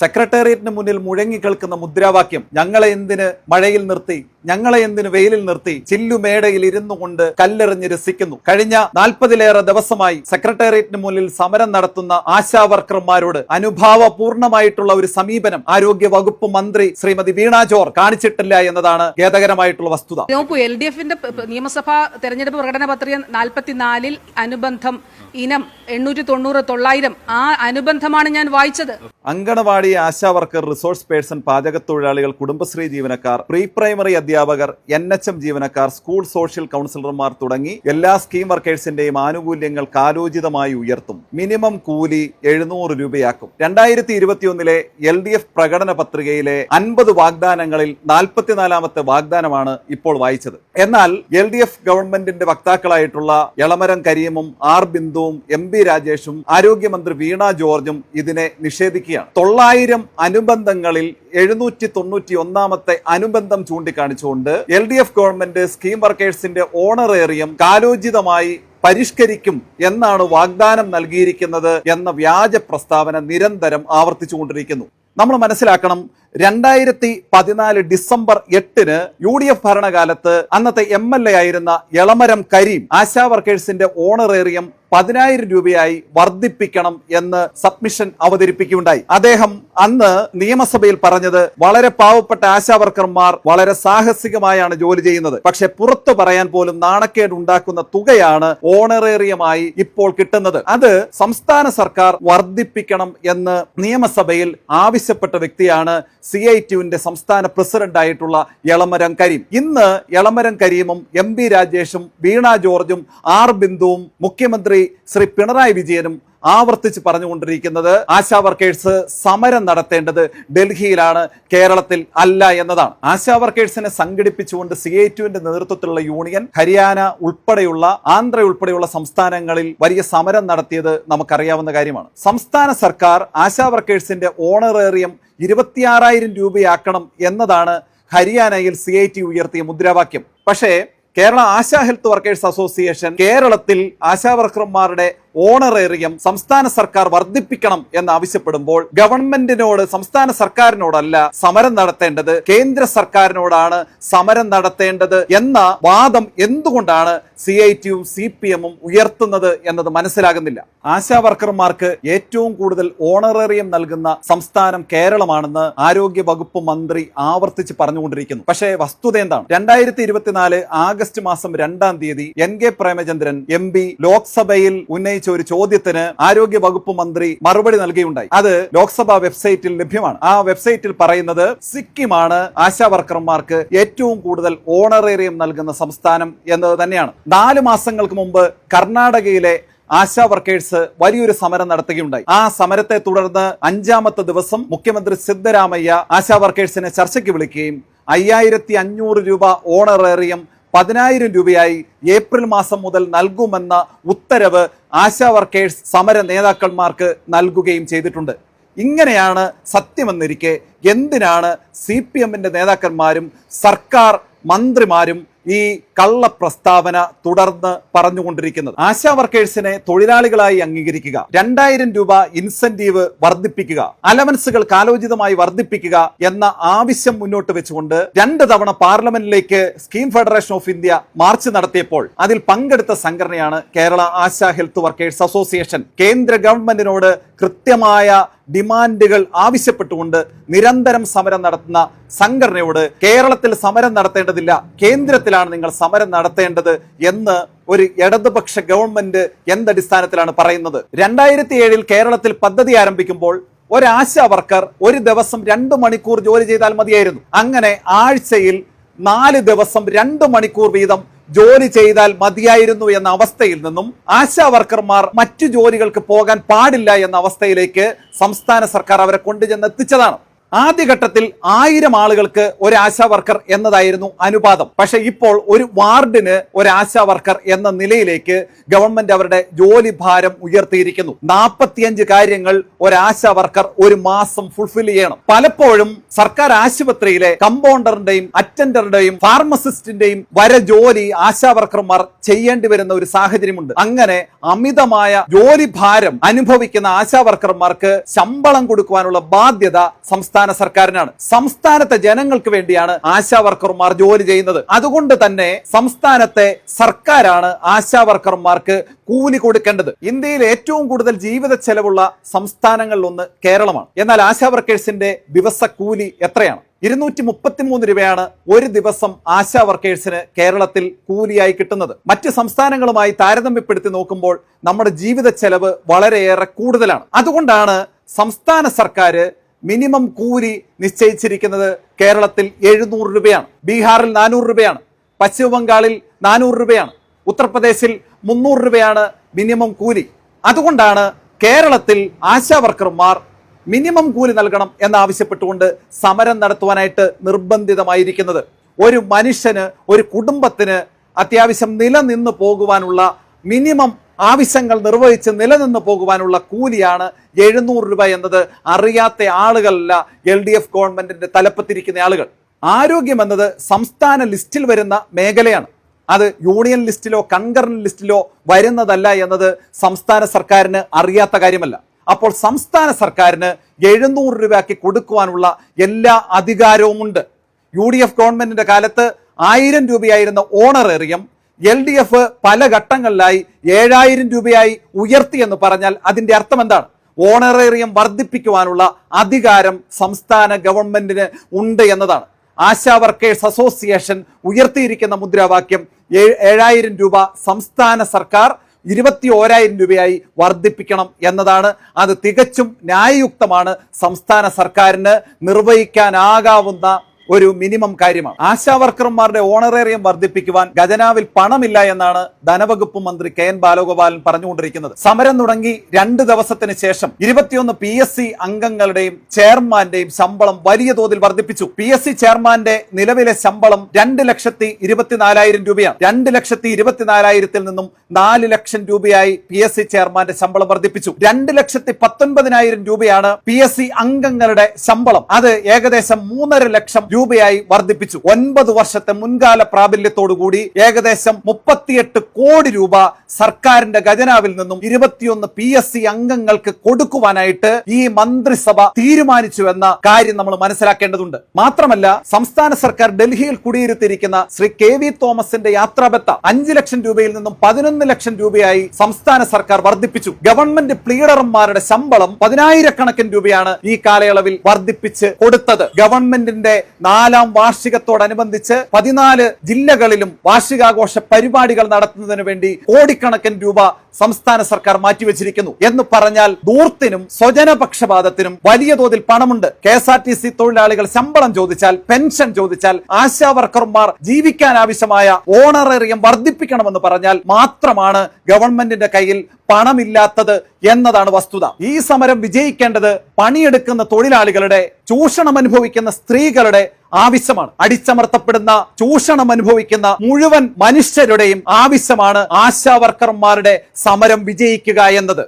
സെക്രട്ടേറിയറ്റിന് മുന്നിൽ മുഴങ്ങി കേൾക്കുന്ന മുദ്രാവാക്യം ഞങ്ങളെ എന്തിന് മഴയിൽ നിർത്തി ഞങ്ങളെ എന്തിന് വെയിലിൽ നിർത്തി ചില്ലുമേടയിൽ ഇരുന്നു കൊണ്ട് കല്ലെറിഞ്ഞ് രസിക്കുന്നു. കഴിഞ്ഞ നാൽപ്പതിലേറെ ദിവസമായി സെക്രട്ടേറിയറ്റിന് മുന്നിൽ സമരം നടത്തുന്ന ആശാ വർക്കർമാരോട് അനുഭാവപൂർണമായിട്ടുള്ള ഒരു സമീപനം ആരോഗ്യ വകുപ്പ് മന്ത്രി ശ്രീമതി വീണ ജോർ കാണിച്ചിട്ടില്ല എന്നതാണ് ഖേദകരമായിട്ടുള്ള വസ്തുത. നോക്കൂ എൽ ഡി എഫിന്റെ നിയമസഭാ തെരഞ്ഞെടുപ്പ് പ്രകടന പത്രിക നാൽപ്പത്തിനാലിൽ അനുബന്ധം ഇനം എണ്ണൂറ്റി തൊണ്ണൂറ് തൊള്ളായിരം. ആ അനുബന്ധമാണ് ഞാൻ വായിച്ചത്. Anganwadi ASHA worker resource person പാചക തൊഴിലാളികൾ കുടുംബശ്രീ ജീവനക്കാർ പ്രീ പ്രൈമറി അധ്യാപകർ എൻ എച്ച് എം ജീവനക്കാർ സ്കൂൾ സോഷ്യൽ കൗൺസിലർമാർ തുടങ്ങി എല്ലാ സ്കീം വർക്കേഴ്സിന്റെയും ആനുകൂല്യങ്ങൾ കാലോചിതമായി ഉയർത്തും. മിനിമം കൂലി എഴുന്നൂറ് രൂപയാക്കും. രണ്ടായിരത്തി ഇരുപത്തിയൊന്നിലെ എൽ ഡി എഫ് പ്രകടന പത്രികയിലെ അൻപത് വാഗ്ദാനങ്ങളിൽ നാൽപ്പത്തിനാലാമത്തെ വാഗ്ദാനമാണ് ഇപ്പോൾ വായിച്ചത്. എന്നാൽ എൽ ഡി എഫ് ഗവൺമെന്റിന്റെ വക്താക്കളായിട്ടുള്ള എളമരം കരീമും ആർ ബിന്ദുവും എം ബി രാജേഷും ആരോഗ്യമന്ത്രി വീണ ജോർജും ഇതിനെ നിഷേധിക്കുകയാണ്. തൊള്ളായിരം അനുബന്ധങ്ങളിൽ എഴുന്നൂറ്റി തൊണ്ണൂറ്റി ഒന്നാമത്തെ അനുബന്ധം ചൂണ്ടിക്കാണിച്ചുകൊണ്ട് L D F government scheme വർക്കേഴ്സിന്റെ honorarium കാലോചിതമായി പരിഷ്കരിക്കും എന്നാണ് വാഗ്ദാനം നൽകിയിരിക്കുന്നത് എന്ന വ്യാജ പ്രസ്താവന നിരന്തരം ആവർത്തിച്ചുകൊണ്ടിരിക്കുന്നു. നമ്മൾ മനസ്സിലാക്കണം രണ്ടായിരത്തി പതിനാല് ഡിസംബർ എട്ടിന് യു ഡി എഫ് ഭരണകാലത്ത് അന്നത്തെ എം എൽ എ ആയിരുന്ന എളമരം കരീം ആശാ വർക്കേഴ്സിന്റെ ഓണറേറിയം പതിനായിരം രൂപയായി വർദ്ധിപ്പിക്കണം എന്ന് സബ്മിഷൻ അവതരിപ്പിക്കുകയുണ്ടായി. അദ്ദേഹം അന്ന് നിയമസഭയിൽ പറഞ്ഞത് വളരെ പാവപ്പെട്ട ആശാ വർക്കർമാർ വളരെ സാഹസികമായാണ് ജോലി ചെയ്യുന്നത്. പക്ഷെ പുറത്തു പറയാൻ പോലും നാണക്കേട് ഉണ്ടാക്കുന്ന തുകയാണ് ഓണറേറിയമായി ഇപ്പോൾ കിട്ടുന്നത്. അത് സംസ്ഥാന സർക്കാർ വർദ്ധിപ്പിക്കണം എന്ന് നിയമസഭയിൽ ആവശ്യപ്പെട്ട വ്യക്തിയാണ് സി ഐ ടിയുവിന്റെ സംസ്ഥാന പ്രസിഡന്റ് ആയിട്ടുള്ള എളമരം കരീം. ഇന്ന് എളമരം കരീമും എം പി രാജേഷും വീണ ജോർജും ആർ ബിന്ദുവും മുഖ്യമന്ത്രി ശ്രീ പിണറായി വിജയനും ആവർത്തിച്ച് പറഞ്ഞുകൊണ്ടിരിക്കുന്നത് ആശാ വർക്കേഴ്സ് സമരം നടത്തേണ്ടത് ഡൽഹിയിലാണ് കേരളത്തിൽ അല്ല എന്നതാണ്. ആശാ വർക്കേഴ്സിനെ സംഘടിപ്പിച്ചുകൊണ്ട് സി ഐ ടുവിന്റെ നേതൃത്വത്തിലുള്ള യൂണിയൻ ഹരിയാന ഉൾപ്പെടെയുള്ള ആന്ധ്ര ഉൾപ്പെടെയുള്ള സംസ്ഥാനങ്ങളിൽ വലിയ സമരം നടത്തിയത് നമുക്കറിയാവുന്ന കാര്യമാണ്. സംസ്ഥാന സർക്കാർ ആശാ വർക്കേഴ്സിന്റെ ഓണറേറിയം ഇരുപത്തിയാറായിരം രൂപയാക്കണം എന്നതാണ് ഹരിയാനയിൽ സി ഐ ടി ഉയർത്തിയ മുദ്രാവാക്യം. പക്ഷേ Kerala ASHA health workers association കേരളത്തിൽ ആശാ വർക്കർമാരുടെ ഓണറേറിയം സംസ്ഥാന സർക്കാർ വർദ്ധിപ്പിക്കണം എന്ന് ആവശ്യപ്പെടുമ്പോൾ ഗവൺമെന്റിനോട് സംസ്ഥാന സർക്കാരിനോടല്ല സമരം നടത്തേണ്ടത് കേന്ദ്ര സർക്കാരിനോടാണ് സമരം നടത്തേണ്ടത് എന്ന വാദം എന്തുകൊണ്ടാണ് സി ഐ ടിയും സി പി എമ്മും ഉയർത്തുന്നത് എന്നത് മനസ്സിലാകുന്നില്ല. ആശാ വർക്കർമാർക്ക് ഏറ്റവും കൂടുതൽ ഓണറേറിയം നൽകുന്ന സംസ്ഥാനം കേരളമാണെന്ന് ആരോഗ്യ വകുപ്പ് മന്ത്രി ആവർത്തിച്ച് പറഞ്ഞുകൊണ്ടിരിക്കുന്നു. പക്ഷേ വസ്തുത എന്താണ്? രണ്ടായിരത്തി ഇരുപത്തിനാല് ആഗസ്റ്റ് മാസം രണ്ടാം തീയതി N K Premachandran M P ലോക്സഭയിൽ ഉന്നയിച്ച ഒരു ചോദ്യത്തിന് ആരോഗ്യ വകുപ്പ് മന്ത്രി മറുപടി നൽകിയുണ്ടായി. അത് ലോക്സഭാ വെബ്സൈറ്റിൽ ലഭ്യമാണ്. ആ വെബ്സൈറ്റിൽ പറയുന്നത് സിക്കിമാണ് ആശാ വർക്കർമാർക്ക് ഏറ്റവും കൂടുതൽ ഓണറേറിയം നൽകുന്ന സംസ്ഥാനം എന്നത് തന്നെയാണ്. നാല് മാസങ്ങൾക്ക് മുമ്പ് കർണാടകയിലെ ആശാ വർക്കേഴ്സ് വലിയൊരു സമരം നടത്തുകയുണ്ടായി. ആ സമരത്തെ തുടർന്ന് അഞ്ചാമത്തെ ദിവസം മുഖ്യമന്ത്രി സിദ്ധരാമയ്യ ആശാ വർക്കേഴ്സിനെ ചർച്ചയ്ക്ക് വിളിക്കുകയും അയ്യായിരത്തി അഞ്ഞൂറ് രൂപ ഓണറേറിയം പതിനായിരം രൂപയായി ഏപ്രിൽ മാസം മുതൽ നൽകുമെന്ന ഉത്തരവ് ആശാ വർക്കേഴ്സ് സമര നേതാക്കന്മാർക്ക് നൽകുകയും ചെയ്തിട്ടുണ്ട്. ഇങ്ങനെയാണ് സത്യമെന്നിരിക്കെ എന്തിനാണ് സി പി എമ്മിന്റെ നേതാക്കന്മാരും സർക്കാർ മന്ത്രിമാരും ഈ കള്ള പ്രസ്താവന തുടർന്ന് പറഞ്ഞുകൊണ്ടിരിക്കുന്നത്. ആശാ വർക്കേഴ്സിനെ തൊഴിലാളികളായി അംഗീകരിക്കുക. രണ്ടായിരം രൂപ ഇൻസെന്റീവ് വർദ്ധിപ്പിക്കുക. അലവൻസുകൾ കാലോചിതമായി വർദ്ധിപ്പിക്കുക എന്ന ആവശ്യം മുന്നോട്ട് വെച്ചുകൊണ്ട് രണ്ട് തവണ പാർലമെന്റിലേക്ക് scheme federation of India march നടത്തിയപ്പോൾ അതിൽ പങ്കെടുത്ത സംഘടനയാണ് Kerala ASHA health workers association. കേന്ദ്ര ഗവൺമെന്റിനോട് കൃത്യമായ ഡിമാൻഡുകൾ ആവശ്യപ്പെട്ടുകൊണ്ട് നിരന്തരം സമരം നടത്തുന്ന സംഘടനയോട് കേരളത്തിൽ സമരം നടത്തേണ്ടതില്ല കേന്ദ്രത്തിലാണ് നിങ്ങൾ സമരം നടത്തേണ്ടത് എന്ന് ഒരു ഇടതുപക്ഷ ഗവൺമെന്റ് എന്തടിസ്ഥാനത്തിലാണ് പറയുന്നത്. രണ്ടായിരത്തി ഏഴിൽ കേരളത്തിൽ പദ്ധതി ആരംഭിക്കുമ്പോൾ ഒരാശാ വർക്കർ ഒരു ദിവസം രണ്ട് മണിക്കൂർ ജോലി ചെയ്താൽ മതിയായിരുന്നു. അങ്ങനെ ആഴ്ചയിൽ നാല് ദിവസം രണ്ട് മണിക്കൂർ വീതം ജോലി ചെയ്താൽ മതിയായിരുന്നു എന്ന അവസ്ഥയിൽ നിന്നും ആശാ വർക്കർമാർ മറ്റു ജോലികൾക്ക് പോകാൻ പാടില്ല എന്ന അവസ്ഥയിലേക്ക് സംസ്ഥാന സർക്കാർ അവരെ കൊണ്ടുചെന്ന് എത്തിച്ചതാണ് ആദ്യഘട്ടത്തിൽ ആയിരം ആളുകൾക്ക് ഒരു ആശാ വർക്കർ എന്നതായിരുന്നു അനുപാതം. പക്ഷെ ഇപ്പോൾ ഒരു വാർഡിന് ഒരു ആശാ വർക്കർ എന്ന നിലയിലേക്ക് ഗവൺമെന്റ് അവരുടെ ജോലി ഭാരം ഉയർത്തിയിരിക്കുന്നു. നാൽപ്പത്തിയഞ്ച് കാര്യങ്ങൾ ഒരു ആശാ വർക്കർ ഒരു മാസം ഫുൾഫിൽ ചെയ്യണം. പലപ്പോഴും സർക്കാർ ആശുപത്രിയിലെ കമ്പൗണ്ടറിന്റെയും അറ്റൻഡറുടെയും ഫാർമസിസ്റ്റിന്റെയും വര ജോലി ആശാ വർക്കർമാർ ചെയ്യേണ്ടി വരുന്ന ഒരു സാഹചര്യമുണ്ട്. അങ്ങനെ അമിതമായ ജോലി ഭാരം അനുഭവിക്കുന്ന ആശാ വർക്കർമാർക്ക് ശമ്പളം കൊടുക്കുവാനുള്ള ബാധ്യത സംസ്ഥാന സർക്കാരിനാണ്. സംസ്ഥാനത്തെ ജനങ്ങൾക്ക് വേണ്ടിയാണ് ആശാ വർക്കർമാർ ജോലി ചെയ്യുന്നത്. അതുകൊണ്ട് തന്നെ സംസ്ഥാനത്തെ സർക്കാരാണ് ആശാ വർക്കർമാർക്ക് കൂലി കൊടുക്കേണ്ടത്. ഇന്ത്യയിൽ ഏറ്റവും കൂടുതൽ ജീവിത ചെലവുള്ള സംസ്ഥാനങ്ങളിലൊന്ന് കേരളമാണ്. എന്നാൽ ആശാ വർക്കേഴ്സിന്റെ ദിവസ കൂലി എത്രയാണ്? ഇരുന്നൂറ്റി മുപ്പത്തിമൂന്ന് രൂപയാണ് ഒരു ദിവസം ആശാ വർക്കേഴ്സിന് കേരളത്തിൽ കൂലിയായി കിട്ടുന്നത്. മറ്റ് സംസ്ഥാനങ്ങളുമായി താരതമ്യപ്പെടുത്തി നോക്കുമ്പോൾ നമ്മുടെ ജീവിത ചെലവ് വളരെയേറെ കൂടുതലാണ്. അതുകൊണ്ടാണ് സംസ്ഥാന സർക്കാർ മിനിമം കൂലി നിശ്ചയിച്ചിരിക്കുന്നത് കേരളത്തിൽ എഴുന്നൂറ് രൂപയാണ്. ബീഹാറിൽ നാനൂറ് രൂപയാണ്. പശ്ചിമ ബംഗാളിൽ നാനൂറ് രൂപയാണ്. ഉത്തർപ്രദേശിൽ മുന്നൂറ് രൂപയാണ് മിനിമം കൂലി. അതുകൊണ്ടാണ് കേരളത്തിൽ ആശാ വർക്കർമാർ മിനിമം കൂലി നൽകണം എന്നാവശ്യപ്പെട്ടുകൊണ്ട് സമരം നടത്തുവാനായിട്ട് നിർബന്ധിതമായിരിക്കുന്നത്. ഒരു മനുഷ്യന് ഒരു കുടുംബത്തിന് അത്യാവശ്യം നിലനിന്ന് പോകുവാനുള്ള മിനിമം ആവശ്യങ്ങൾ നിർവഹിച്ച് നിലനിന്ന് പോകുവാനുള്ള കൂലിയാണ് എഴുന്നൂറ് രൂപ എന്നത്. അറിയാത്ത ആളുകളല്ല എൽ ഡി എഫ് ഗവൺമെന്റിന്റെ തലപ്പത്തിരിക്കുന്ന ആളുകൾ. ആരോഗ്യം എന്നത് സംസ്ഥാന ലിസ്റ്റിൽ വരുന്ന മേഖലയാണ്. അത് യൂണിയൻ ലിസ്റ്റിലോ കൺകറന്റ് ലിസ്റ്റിലോ വരുന്നതല്ല എന്നത് സംസ്ഥാന സർക്കാരിന് അറിയാത്ത കാര്യമല്ല. അപ്പോൾ സംസ്ഥാന സർക്കാരിന് എഴുന്നൂറ് രൂപയ്ക്ക് കൊടുക്കുവാനുള്ള എല്ലാ അധികാരവുമുണ്ട്. യു ഡി എഫ് ഗവൺമെന്റിന്റെ കാലത്ത് ആയിരം രൂപയായിരുന്ന ഓണറേറിയം എൽ ഡി എഫ് പല ഘട്ടങ്ങളിലായി ഏഴായിരം രൂപയായി ഉയർത്തി എന്ന് പറഞ്ഞാൽ അതിന്റെ അർത്ഥം എന്താണ്? ഓണറേറിയം വർദ്ധിപ്പിക്കുവാനുള്ള അധികാരം സംസ്ഥാന ഗവൺമെന്റിന് ഉണ്ട് എന്നതാണ്. ആശാ വർക്കേഴ്സ് അസോസിയേഷൻ ഉയർത്തിയിരിക്കുന്ന മുദ്രാവാക്യം ഏഴായിരം രൂപ സംസ്ഥാന സർക്കാർ ഇരുപത്തി ഓരായിരം രൂപയായി വർദ്ധിപ്പിക്കണം എന്നതാണ്. അത് തികച്ചും ന്യായയുക്തമാണ് സംസ്ഥാന സർക്കാരിന് നിർവഹിക്കാനാകാവുന്ന ഒരു മിനിമം കാര്യമാണ്. ആശാ വർക്കർമാരുടെ ഓണറേറിയം വർദ്ധിപ്പിക്കുവാൻ ഖജനാവിൽ പണമില്ല എന്നാണ് ധനവകുപ്പ് മന്ത്രി കെ എൻ ബാലഗോപാലൻ പറഞ്ഞുകൊണ്ടിരിക്കുന്നത്. സമരം തുടങ്ങി രണ്ട് ദിവസത്തിന് ശേഷം ഇരുപത്തിയൊന്ന് പി എസ് സി അംഗങ്ങളുടെയും ചെയർമാന്റെയും ശമ്പളം വലിയ തോതിൽ വർദ്ധിപ്പിച്ചു. പി എസ് സി ചെയർമാന്റെ നിലവിലെ ശമ്പളം രണ്ട് ലക്ഷത്തി ഇരുപത്തിനാലായിരം രൂപയാണ്. രണ്ട് ലക്ഷത്തി ഇരുപത്തിനാലായിരത്തിൽ നിന്നും നാല് ലക്ഷം രൂപയായി പി എസ് സി ചെയർമാന്റെ ശമ്പളം വർദ്ധിപ്പിച്ചു. രണ്ട് ലക്ഷത്തി പത്തൊൻപതിനായിരം രൂപയാണ് പി എസ് സി അംഗങ്ങളുടെ ശമ്പളം. അത് ഏകദേശം മൂന്നര ലക്ഷം രൂപയായി വർദ്ധിപ്പിച്ചു. ഒൻപത് വർഷത്തെ മുൻകാല പ്രാബല്യത്തോടുകൂടി ഏകദേശം മുപ്പത്തിയെട്ട് കോടി രൂപ സർക്കാരിന്റെ ഖജനാവിൽ നിന്നും ഇരുപത്തിയൊന്ന് പി എസ് സി അംഗങ്ങൾക്ക് കൊടുക്കുവാനായിട്ട് ഈ മന്ത്രിസഭ തീരുമാനിച്ചു എന്ന കാര്യം നമ്മൾ മനസ്സിലാക്കേണ്ടതുണ്ട്. മാത്രമല്ല സംസ്ഥാന സർക്കാർ ഡൽഹിയിൽ കുടിയിരുത്തിയിരിക്കുന്ന ശ്രീ കെ വി തോമസിന്റെ യാത്രാബത്ത അഞ്ച് ലക്ഷം രൂപയിൽ നിന്നും പതിനൊന്ന് ലക്ഷം രൂപയായി സംസ്ഥാന സർക്കാർ വർദ്ധിപ്പിച്ചു. ഗവൺമെന്റ് പ്ലീഡർമാരുടെ ശമ്പളം പതിനായിരക്കണക്കിന് രൂപയാണ് ഈ കാലയളവിൽ വർദ്ധിപ്പിച്ച് കൊടുത്തത്. ഗവൺമെന്റിന്റെ നാലാം വാർഷികത്തോടനുബന്ധിച്ച് പതിനാല് ജില്ലകളിലും വാർഷികാഘോഷ പരിപാടികൾ നടത്തുന്നതിന് വേണ്ടി കോടിക്കണക്കിന് രൂപ സംസ്ഥാന സർക്കാർ മാറ്റിവെച്ചിരിക്കുന്നു. എന്ന് പറഞ്ഞാൽ ദൂർത്തിനും സ്വജനപക്ഷപാതത്തിനും വലിയ തോതിൽ പണമുണ്ട്. K S R T C തൊഴിലാളികൾ ശമ്പളം ചോദിച്ചാൽ പെൻഷൻ ചോദിച്ചാൽ ആശാ വർക്കർമാർ ജീവിക്കാൻ ആവശ്യമായ ഓണറേറിയം വർദ്ധിപ്പിക്കണമെന്ന് പറഞ്ഞാൽ മാത്രമാണ് ഗവൺമെന്റിന്റെ കയ്യിൽ പണമില്ലാത്തത് എന്നതാണ് വസ്തുത. ഈ സമരം വിജയിക്കേണ്ടത് പണിയെടുക്കുന്ന തൊഴിലാളികളുടെ ചൂഷണം അനുഭവിക്കുന്ന സ്ത്രീകളുടെ ആവശ്യമാണ്. അടിച്ചമർത്തപ്പെടുന്ന ചൂഷണം അനുഭവിക്കുന്ന മുഴുവൻ മനുഷ്യരുടെയും ആവശ്യമാണ് ആശാവർക്കർമാരുടെ സമരം വിജയിക്കുക എന്നത്.